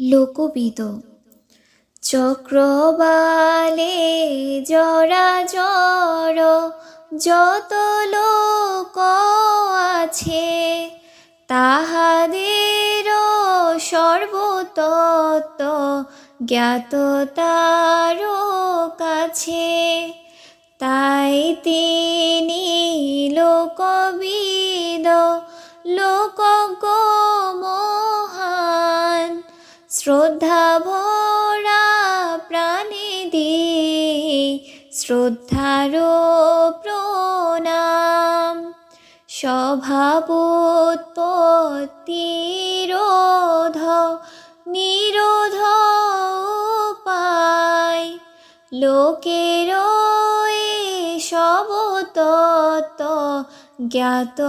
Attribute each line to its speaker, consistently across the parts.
Speaker 1: লোকবিদ। চক্রবালে জরা জর, যত লোক আছে, তাহাদের সর্বতত্ত্ব জ্ঞাত তার কাছে। তাই তিনি লোকবিদ, লোকজ্ঞ শ্রদ্ধা ভরা প্রাণে শ্রদ্ধার প্রণাম। স্বভাবোৎপত্তিরোধ নিরোধ পায় লোকের সব তত্ত্ব জ্ঞাত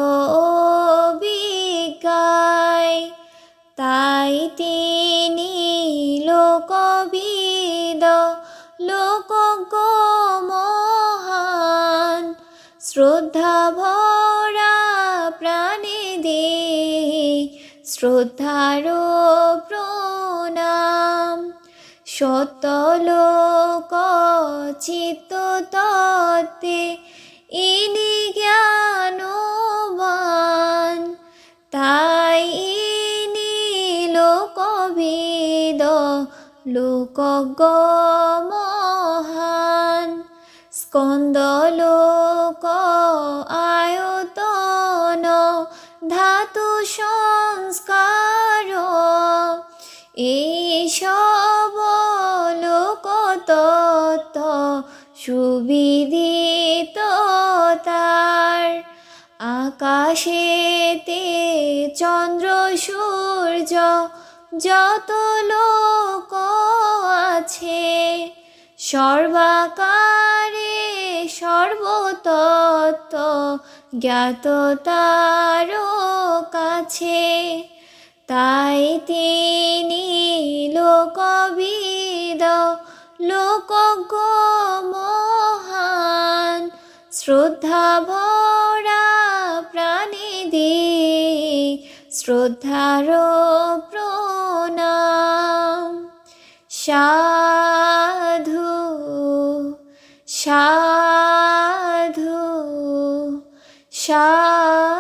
Speaker 1: লোকবিদ, লোকজ্ঞ, মহান শ্রদ্ধা ভরা প্রাণে দে শ্রদ্ধার প্রণাম। সতলোক চিত্ত তত্ত্বে ইনি জ্ঞানবান, তাই ইনি লোকবিদ লোকজ্ঞ মহান স্কন্দলোক আয়তন, ধাতু সংস্কার। এইসব লোকতত্ত্ব সুবিদিত তার। আকাশেতে চন্দ্র সূর্য, যত লোক সর্বাকারে সর্বতত্ত্ব জ্ঞাত তার কাছে। তাই তিনি লোকবিদ, লোকজ্ঞ, মহান শ্রদ্ধা ভরা প্রাণে দে শ্রদ্ধার প্রণাম। সাধু Shah